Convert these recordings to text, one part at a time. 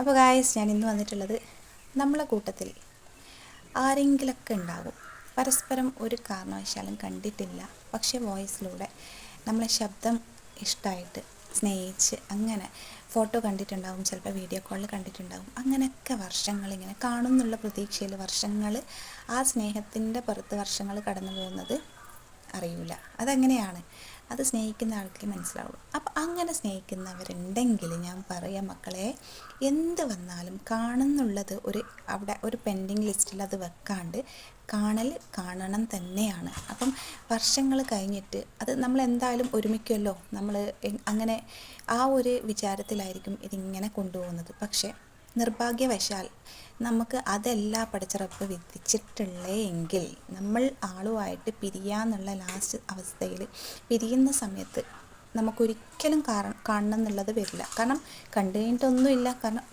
അപ്പോൾ ഗായസ് ഞാൻ ഇന്ന് വന്നിട്ടുള്ളത് നമ്മളെ കൂട്ടത്തിൽ ആരെങ്കിലൊക്കെ ഉണ്ടാകും പരസ്പരം ഒരു കാരണവശാലും കണ്ടിട്ടില്ല. പക്ഷേ വോയിസിലൂടെ നമ്മളെ ശബ്ദം ഇഷ്ടമായിട്ട് സ്നേഹിച്ച് അങ്ങനെ ഫോട്ടോ കണ്ടിട്ടുണ്ടാവും ചിലപ്പോൾ വീഡിയോ കോളിൽ കണ്ടിട്ടുണ്ടാവും. അങ്ങനെയൊക്കെ വർഷങ്ങൾ ഇങ്ങനെ കാണുന്നുള്ള പ്രതീക്ഷയിൽ വർഷങ്ങൾ ആ സ്നേഹത്തിന്റെ പുറത്ത് വർഷങ്ങൾ കടന്നു പോകുന്നത് അറിയില്ല അതങ്ങനെയാണ്? അത് സ്നേഹിക്കുന്ന ആൾക്കേ മനസ്സിലാവുള്ളൂ. അപ്പം അങ്ങനെ സ്നേഹിക്കുന്നവരുണ്ടെങ്കിൽ ഞാൻ പറയാം മക്കളെ എന്ത് വന്നാലും കാണുന്നുള്ളത് ഒരു അവിടെ ഒരു പെൻഡിങ് ലിസ്റ്റിൽ അത് വെക്കാണ്ട് കാണൽ കാണണം തന്നെയാണ്. അപ്പം വർഷങ്ങൾ കഴിഞ്ഞിട്ട് അത് നമ്മൾ എന്തായാലും ഒരുമിക്കുമല്ലോ നമ്മൾ അങ്ങനെ ആ ഒരു വിചാരത്തിലായിരിക്കും ഇതിങ്ങനെ കൊണ്ടുപോകുന്നത്. പക്ഷേ നിർഭാഗ്യവശാൽ നമുക്ക് അതല്ല പഠിച്ചറപ്പ് വിധിച്ചിട്ടുള്ളേ എങ്കിൽ നമ്മൾ ആളുമായിട്ട് പിരിയാന്നുള്ള ലാസ്റ്റ് അവസ്ഥയിൽ പിരിയുന്ന സമയത്ത് നമുക്കൊരിക്കലും കാരണം കാണണം എന്നുള്ളത് വരില്ല. കാരണം കണ്ടു കഴിഞ്ഞിട്ടൊന്നുമില്ല. കാരണം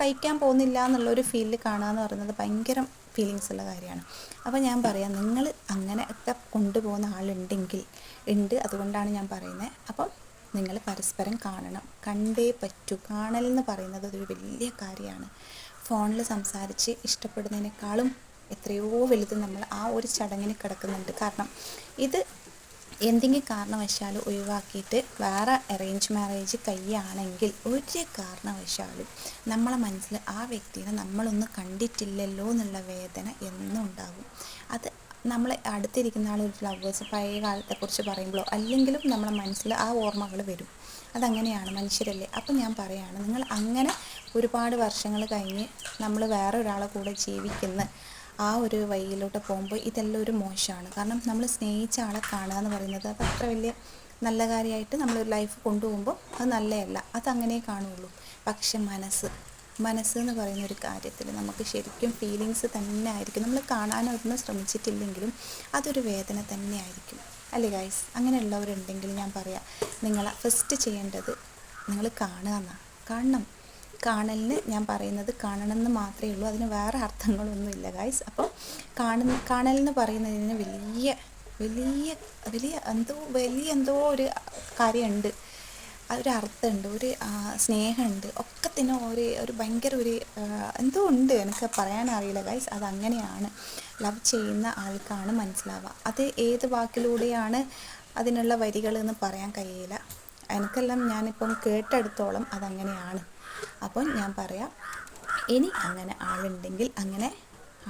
കഴിക്കാൻ പോകുന്നില്ല എന്നുള്ളൊരു ഫീലിൽ കാണുക എന്ന് പറയുന്നത് ഭയങ്കര ഫീലിങ്സ് ഉള്ള കാര്യമാണ്. അപ്പോൾ ഞാൻ പറയാം നിങ്ങൾ അങ്ങനെയൊക്കെ കൊണ്ടുപോകുന്ന ആളുണ്ടെങ്കിൽ ഉണ്ട് അതുകൊണ്ടാണ് ഞാൻ പറയുന്നത് അപ്പം നിങ്ങൾ പരസ്പരം കാണണം. കണ്ടേ പറ്റൂ. കാണൽ എന്ന് പറയുന്നത് ഒരു വലിയ കാര്യമാണ്. ഫോണിൽ സംസാരിച്ച് ഇഷ്ടപ്പെടുന്നതിനേക്കാളും എത്രയോ വലുത് നമ്മൾ ആ ഒരു ചടങ്ങിന് കിടക്കുന്നുണ്ട്. കാരണം ഇത് എന്തെങ്കിലും കാരണവശാലും ഒഴിവാക്കിയിട്ട് വേറെ അറേഞ്ച് മാരേജ് കൈയാണെങ്കിൽ ഒരു കാരണവശാലും നമ്മളെ മനസ്സിൽ ആ വ്യക്തിനെ നമ്മളൊന്നും കണ്ടിട്ടില്ലല്ലോ എന്നുള്ള വേദന എന്നും ഉണ്ടാകും. അത് നമ്മളെ അടുത്തിരിക്കുന്ന ആൾ ഒരു ലവേഴ്സ് പഴയ കാലത്തെക്കുറിച്ച് പറയുമ്പോഴോ അല്ലെങ്കിലും നമ്മുടെ മനസ്സിൽ ആ ഓർമ്മകൾ വരും. അതങ്ങനെയാണ് മനുഷ്യരല്ലേ? അപ്പം ഞാൻ പറയുകയാണ് നിങ്ങൾ അങ്ങനെ ഒരുപാട് വർഷങ്ങൾ കഴിഞ്ഞ് നമ്മൾ വേറെ ഒരാളെ കൂടെ ജീവിക്കുന്ന ആ ഒരു വഴിയിലോട്ട് പോകുമ്പോൾ ഇതെല്ലാം ഒരു മോശമാണ്. കാരണം നമ്മൾ സ്നേഹിച്ച ആളെ കാണുക എന്ന് പറയുന്നത് അത് അത്ര വലിയ നല്ല കാര്യമായിട്ട് നമ്മളൊരു ലൈഫ് കൊണ്ടുപോകുമ്പോൾ അത് നല്ലതല്ല. അതങ്ങനെ കാണുള്ളൂ. പക്ഷെ മനസ്സ് മനസ്സ് എന്ന് പറയുന്ന ഒരു കാര്യത്തിൽ നമുക്ക് ശരിക്കും ഫീലിങ്സ് തന്നെ ആയിരിക്കും. നമ്മൾ കാണാനൊന്നും ശ്രമിച്ചിട്ടില്ലെങ്കിലും അതൊരു വേദന തന്നെ ആയിരിക്കും. അല്ലേ ഗൈസ് അങ്ങനെയുള്ളവരുണ്ടെങ്കിൽ ഞാൻ പറയാം നിങ്ങൾ ഫസ്റ്റ് ചെയ്യേണ്ടത് നിങ്ങൾ കാണുക എന്നാണ് കാണണം. കാണലിന് ഞാൻ പറയുന്നത് കാണണമെന്ന് മാത്രമേ ഉള്ളൂ. അതിന് വേറെ അർത്ഥങ്ങളൊന്നുമില്ല ഗൈസ് അപ്പോൾ കാണുന്ന കാണലെന്ന് പറയുന്നതിന് വലിയ വലിയ വലിയ എന്തോ വലിയ എന്തോ ഒരു കാര്യമുണ്ട്. ഒരു അർത്ഥമുണ്ട് ഒരു സ്നേഹമുണ്ട്. ഒക്കെ ഒക്കത്തിനും ഒരു ഒരു ഭയങ്കര ഒരു എന്തോ ഉണ്ട് എനിക്ക് പറയാനറിയില്ല ഗൈസ് അതങ്ങനെയാണ് ലവ് ചെയ്യുന്ന ആൾക്കാണ് മനസ്സിലാവുക. അത് ഏത് വാക്കിലൂടെയാണ് അതിനുള്ള വരികൾ എന്ന് പറയാൻ കഴിയില്ല. എനിക്കെല്ലാം ഞാനിപ്പം കേട്ടെടുത്തോളം അതങ്ങനെയാണ് അപ്പം ഞാൻ പറയാം ഇനി അങ്ങനെ ആളുണ്ടെങ്കിൽ അങ്ങനെ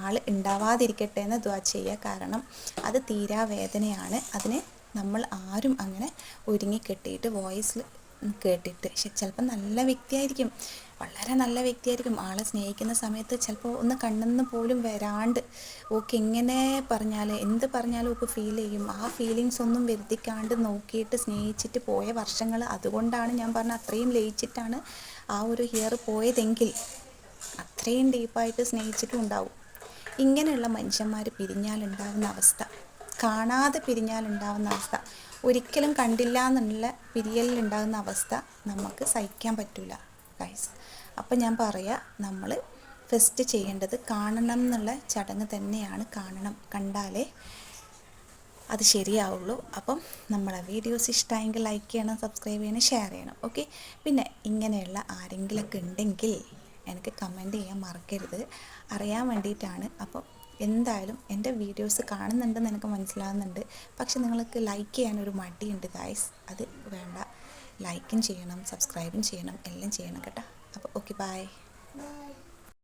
ആൾ ഉണ്ടാവാതിരിക്കട്ടെ എന്ന് ദ്വാ ചെയ്യുക. കാരണം അത് തീരാ വേദനയാണ് അതിന് നമ്മൾ ആരും അങ്ങനെ ഒരുങ്ങി കെട്ടിയിട്ട് വോയിസിൽ കേട്ടിട്ട്. പക്ഷെ ചിലപ്പോൾ നല്ല വ്യക്തിയായിരിക്കും. വളരെ നല്ല വ്യക്തിയായിരിക്കും. ആളെ സ്നേഹിക്കുന്ന സമയത്ത് ചിലപ്പോൾ ഒന്ന് കണ്ണെന്ന് പോലും വരാണ്ട് ഓക്കെ എങ്ങനെ പറഞ്ഞാൽ എന്ത് പറഞ്ഞാലും ഒക്കെ ഫീൽ ചെയ്യും. ആ ഫീലിങ്സ് ഒന്നും വരുത്തിക്കാണ്ട് നോക്കിയിട്ട് സ്നേഹിച്ചിട്ട് പോയ വർഷങ്ങൾ അതുകൊണ്ടാണ് ഞാൻ പറഞ്ഞ അത്രയും ലയിച്ചിട്ടാണ് ആ ഒരു ഹിയർ പോയതെങ്കിൽ അത്രയും ഡീപ്പായിട്ട് സ്നേഹിച്ചിട്ടും ഉണ്ടാവും. ഇങ്ങനെയുള്ള മനുഷ്യന്മാർ പിരിഞ്ഞാലുണ്ടാകുന്ന അവസ്ഥ കാണാതെ പിരിഞ്ഞാലുണ്ടാകുന്ന അവസ്ഥ. ഒരിക്കലും കണ്ടില്ല എന്നുള്ള പിരിയലിലുണ്ടാകുന്ന അവസ്ഥ നമുക്ക് സഹിക്കാൻ പറ്റില്ല ഗൈസ് അപ്പം ഞാൻ പറയാം നമ്മൾ ഫസ്റ്റ് ചെയ്യേണ്ടത് കാണണം എന്നുള്ള ചടങ്ങ് തന്നെയാണ് കാണണം. കണ്ടാലേ അത് ശരിയാവുള്ളൂ. അപ്പം നമ്മളെ വീഡിയോസ് ഇഷ്ടമായെങ്കിൽ ലൈക്ക് ചെയ്യണം സബ്സ്ക്രൈബ് ചെയ്യണം ഷെയർ ചെയ്യണം ഓക്കെ പിന്നെ ഇങ്ങനെയുള്ള ആരെങ്കിലൊക്കെ ഉണ്ടെങ്കിൽ എനിക്ക് കമന്റ് ചെയ്യാൻ മറക്കരുത്. അറിയാൻ വേണ്ടിയിട്ടാണ്. അപ്പം എന്തായാലും എന്റെ വീഡിയോസ് കാണുന്നുണ്ടെന്ന് എനിക്ക് മനസ്സിലാകുന്നുണ്ട് പക്ഷെ നിങ്ങൾക്ക് ലൈക്ക് ചെയ്യാനൊരു മടിയുണ്ട് ഗായ്സ് അത് വേണ്ട. ലൈക്കും ചെയ്യണം സബ്സ്ക്രൈബും ചെയ്യണം എല്ലാം ചെയ്യണം കേട്ടോ. അപ്പോൾ ഓക്കെ ബായ്